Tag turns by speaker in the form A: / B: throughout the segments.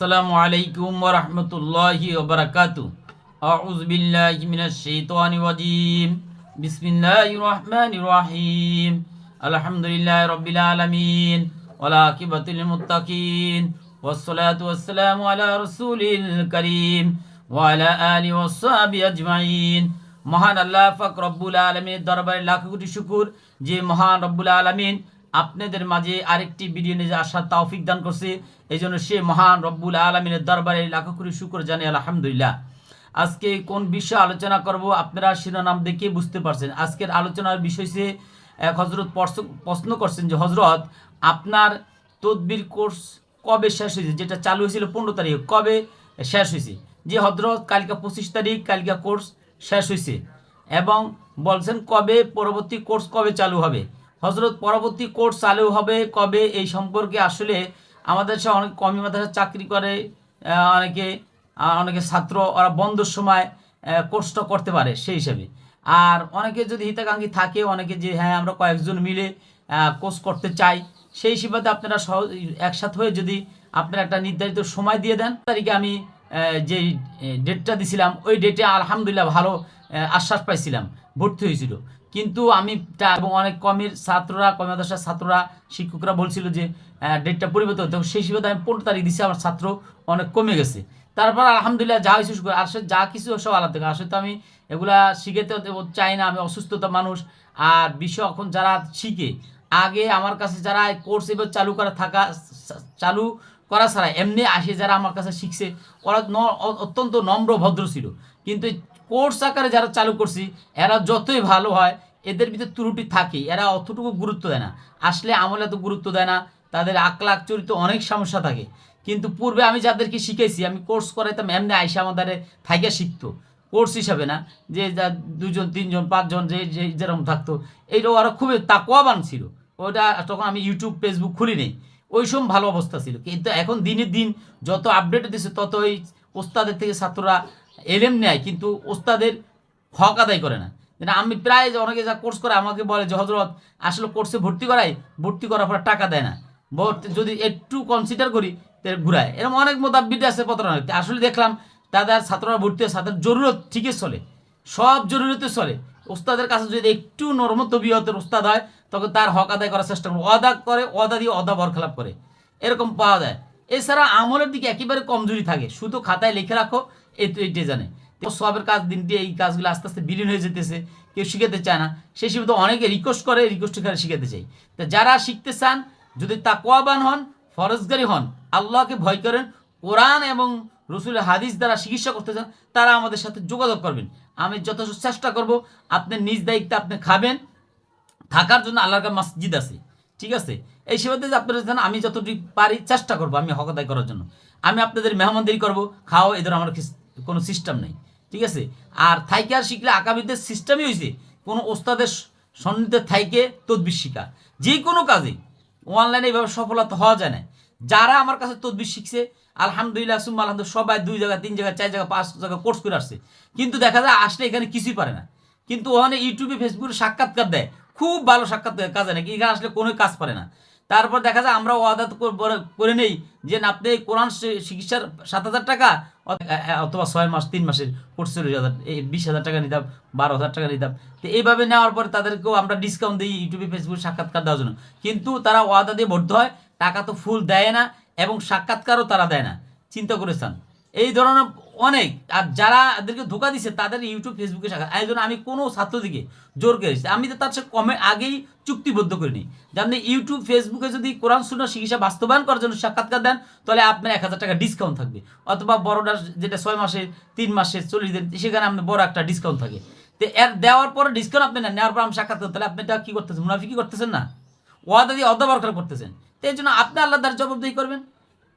A: আসসালামু আলাইকুম ওয়া রাহমাতুল্লাহি ওয়া বারাকাতু। আউযু বিল্লাহি মিনাশ শাইতানির রাজীম। বিসমিল্লাহির রহমানির রহিম। আলহামদুলিল্লাহি রাব্বিল আলামিন। ওয়া আকিবাতুল মুত্তাকিন। ওয়াস সালাতু ওয়াস সালামু আলা রাসূলিল কারীম। ওয়া আলা আলি ওয়া সাহবিহি আজমাইন। মহান আল্লাহ পাক রব্বুল আলামিনের দরবারে লাখ কোটি শুকর। যে মহান রব্বুল আলামিন আপনাদের মাঝে আরেকটি ভিডিও নিয়ে আসার তৌফিক দান করছে। এই জন্য সে মহান রব্বুল আলমিনের দরবারে লাখ কোটি শুকুর জানি আলহামদুলিল্লাহ। আজকে কোন বিষয়ে আলোচনা করব আপনারা শিরোনাম দেখে বুঝতে পারছেন। আজকের আলোচনার বিষয় সে এক হজরত প্রশ্ন করছেন যে হজরত আপনার তদবির কোর্স কবে শেষ হয়েছে? যেটা চালু হয়েছিল পনেরো তারিখ। কবে শেষ হয়েছে? যে হজরত কালকে পঁচিশ তারিখ, কালকে কোর্স শেষ হয়েছে। এবং বলছেন কবে, পরবর্তী কোর্স কবে চালু হবে? হজরত পরবর্তী কোর্স চালু হবে কবে? এই সম্পর্কে আসলে আমাদের সে অনেক কমি মাদ্রাসা চাকরি করে অনেকে অনেকে ছাত্র, ওরা বন্ধর সময় কোর্সটা করতে পারে সেই হিসাবে। আর অনেকে যদি হিতাকাঙ্ক্ষী থাকে, অনেকে যে হ্যাঁ আমরা কয়েকজন মিলে কোর্স করতে চাই। সেই হিসাবে আপনারা সহ, একসাথে হয়ে যদি আপনারা একটা নির্ধারিত সময় দিয়ে দেন, তারিখে আমি যেই ডেটটা দিছিলাম, ওই ডেটে আলহামদুলিল্লাহ ভালো আশ্বাস পাইছিলাম, ভর্তি হয়েছিল। কিন্তু আমি এবং অনেক কমের ছাত্ররা, কমে মাদ্রাসার ছাত্ররা, শিক্ষকরা বলছিল যে ডেটটা পরিবর্তন হতে সেই হিসেবে আমি পনেরো তারিখ দিছি, আমার ছাত্র অনেক কমে গেছে। তারপর আলহামদুলিল্লাহ যা হয়েছে শুক্র আসলে যা কিছু সব আলাদা থেকে আসলে তো আমি এগুলা শিখেতে চাই না, আমি অসুস্থতা মানুষ। আর বিষয় এখন যারা শিখে, আগে আমার কাছে যারা কোর্স এবার চালু করা থাকা চালু করা ছাড়া এমনি আসে যারা আমার কাছে শিখছে, ওরা অত্যন্ত নম্র, ভদ্র ছিল। কিন্তু কোর্স আকারে যারা চালু করছি, এরা যতই ভালো হয়, এদের ভিতরে ত্রুটি থাকে। এরা অতটুকু গুরুত্ব দেয় না। আসলে আমলে এত গুরুত্ব দেয় না, তাদের আকলাক চরিত্র অনেক সমস্যা থাকে। কিন্তু পূর্বে আমি যাদেরকে শিখেছি আমি কোর্স করাইতাম, এমনি আইসা আমাদের থাইকে শিখতো। কোর্স হিসাবে না, যে দুজন তিনজন, পাঁচজন, যে যে, যেরকম থাকতো। এইটা ওরা খুবই তাকওয়াবান ছিল। ওটা তখন আমি ইউটিউব ফেসবুক খুলি নেই ওই সময় ভালো অবস্থা ছিল। কিন্তু এখন দিনের দিন যত আপডেট দিচ্ছে তত ওই ওস্তাদের থেকে ছাত্ররা এলেম নেয়, কিন্তু ওস্তাদের হক আদায় করে না। আমি প্রায় অনেকে যা কোর্স করে, আমাকে বলে যে হজরত আসলে কোর্সে ভর্তি করাই ভর্তি করার পর টাকা দেয় না। যদি একটু কনসিডার করি ঘুরায়। এরকম অনেক মোতাবিদ আছে প্রতারণা আসলে দেখলাম, তাদের ছাত্ররা ভর্তি হয়, তাদের জরুরত ঠিকই চলে। সব জরুরতে চলে। ওস্তাদের কাছে যদি একটু নর্ম তবিয়তের ওস্তাদ হয়, তখন তার হক আদায় করার চেষ্টা করে অদা করে অদা দিয়ে অদা বরখেলাপ করে। এরকম পাওয়া যায়। এছাড়া আমলের দিকে একেবারে কমজোরি থাকে। শুধু খাতায় লিখে রাখো এই তো এইটাই জানে। তো সবের কাজ দিন দিয়ে এই কাজগুলো আস্তে আস্তে বিলীন হয়ে যেতেছে। কেউ শিখাতে চায় না। সেই হিসেবে তো অনেকে রিকোয়েস্ট করে রিকোয়েস্ট করে শিখাতে চাই। তো যারা শিখতে চান, যদি তাকওয়াবান হন, ফরজগারি হন, আল্লাহকে ভয় করেন, কোরআন এবং রসুলের হাদিস দ্বারা চিকিৎসা করতে চান, তারা আমাদের সাথে যোগাযোগ করবেন। আমি যথেষ্ট চেষ্টা করব, আপনি নিজ দায়িত্বে আপনি খাবেন। থাকার জন্য আল্লাহর মসজিদ আছে, ঠিক আছে? এই সেবাতে আপনারা জানেন আমি যতটুকু পারি চেষ্টা করব আমি হক আদায় করার জন্য। আমি আপনাদের মেহমানদারি করব, খাওয়া এদের আমার কোনো সিস্টেম নেই, ঠিক আছে? আর থাইকে আর শিখলে আকাবিদের সিস্টেমই হয়েছে কোনো ওস্তাদের সন্নিধে থাইকে তদ্বির শিখা। যে কোনো কাজে অনলাইনে এইভাবে সফলতা হওয়া যায় না। যারা আমার কাছে তদবির শিখছে, আলহামদুলিল্লাহ, সুম্মা আলহামদুলিল্লাহ, সবাই দুই জায়গা তিন জায়গা চার জায়গা পাঁচ জায়গা কোর্স করে আসছে। কিন্তু দেখা যায় আসলে এখানে কিছুই পারে না। কিন্তু ওখানে ইউটিউবে ফেসবুকে সাক্ষাৎকার দেয়। খুব ভালো সাক্ষাৎকার কাজে নাকি? এখানে আসলে কোনো কাজ পারে না। তারপর দেখা যায় আমরা ওয়াদা তো করে নেই যে আপনি কোরআন চিকিৎসার সাত হাজার টাকা অথবা ছয় মাস, তিন মাসের কোর্স চল্লিশ হাজার বিশ হাজার টাকা নিতাম, বারো হাজার টাকা নিতাম। তো এইভাবে নেওয়ার পরে তাদেরকেও আমরা ডিসকাউন্ট দিই ইউটিউবে ফেসবুকে সাক্ষাৎকার দেওয়ার জন্য। কিন্তু তারা ওয়াদা দিয়ে ভর্তি হয় টাকা তো ফুল দেয় না এবং সাক্ষাৎকারও তারা দেয় না। চিন্তা করেছেন এই ধরনের অনেক, আর যারা এদেরকে ধোকা দিছে, তাদের ইউটিউব ফেসবুকে শাখা এই জন্য আমি কোনো ছাত্রদিকে জোর করেছি আমি তো তার সাথে কমে আগেই চুক্তিবদ্ধ করিনি। যে আপনি ইউটিউব ফেসবুকে যদি কোরআন শূন্য চিকিৎসা বাস্তবায়ন করার জন্য সাক্ষাৎকার দেন, তাহলে আপনার এক হাজার টাকা ডিসকাউন্ট থাকবে। অথবা বড়টা যেটা ছয় মাসের, তিন মাসের, চল্লিশ দিন, সেখানে আপনার বড় একটা ডিসকাউন্ট থাকে। তো এর দেওয়ার পরে ডিসকাউন্ট আপনি নেন, নেওয়ার পর আমি সাক্ষাৎকার তাহলে আপনি এটা কী করতেছেন? মুনাফিকি করতেছেন না? ওয়াদা দিয়ে অদা করতেছেন। তো এই জন্য আপনি আল্লাহ দ্বার জবাবদিহি করবেন।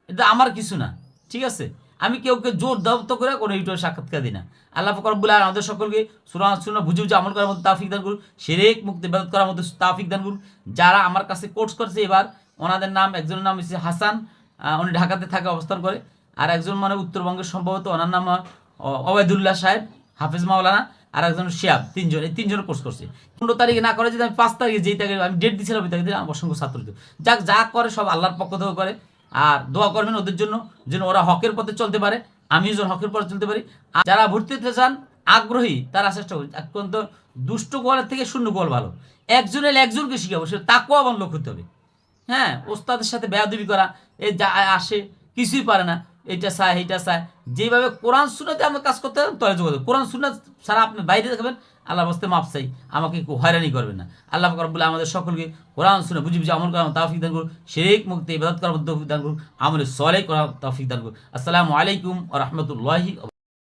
A: এটা আমার কিছু না ঠিক আছে? আমি কেউকে জোর দাবত করে কোনো ইউটিউবে সাক্ষাৎকার দিই না। আল্লাহ ফকর বলে আমাদের সকলকে সুরান সুরা বুঝে বুঝে আমল করার মধ্যে তাফিক দান করুন সেরেক মুক্তি বেদ করার মধ্যে তাফিক দান করুন। যারা আমার কাছে কোর্স করছে এবার ওনাদের নাম একজনের নাম হচ্ছে হাসান উনি ঢাকাতে থাকে অবস্থান করে। আর একজন মানে উত্তরবঙ্গের সম্ভবত ওনার নাম আহ, অবায়দুল্লাহ সাহেব হাফিজ মাওলানা। আর একজন শিয়াব, তিনজন, এই তিনজন কোর্স করছে। পনেরো তারিখে না করে যদি আমি পাঁচ তারিখে যেই তারিখে আমি ডেট দিয়েছিলাম ওই তারিখে অসংখ্য ছাত্র। যাক, যা করে সব আল্লাহর পক্ষ থেকে করে। আর দোয়া করবেন ওদের জন্য, যেন ওরা হকের পথে চলতে পারে। আমিও যেন হকের পথে চলতে পারি। আর যারা ভর্তি হতে চান, আগ্রহী, তারা চেষ্টা করুন। অত্যন্ত দুষ্ট গোয়ালের থেকে শূন্য গোয়াল ভালো। একজনের একজনকে শিখাবো সে তাকেও আমার লক্ষ্য হতে হবে। হ্যাঁ ওস্তাদের সাথে বেয়াদবি করা এ যা আসে কিছুই পারে না। এটা চায় এইটা চায়। যেভাবে কোরআন শুনাতে আমরা কাজ করতে পারেন তাহলে যোগাযোগ। কোরআন শুনা ছাড়া আপনি বাইরে দেখাবেন আল্লাহ বস্তে মাপ চাই। আমাকে কেউ হয়রানি করবেন না। আল্লাহ বলে আমাদের সকলকে কোরআন শুনে বুঝি বুঝি আমল করার তাফিক দান করুন শেখ মুক্তি, ইবাদত করার তৌফিক দান করুন আমলে সলে করার তাফিক দান করুন আসসালামু আলাইকুম ও রহমতুল্লাহি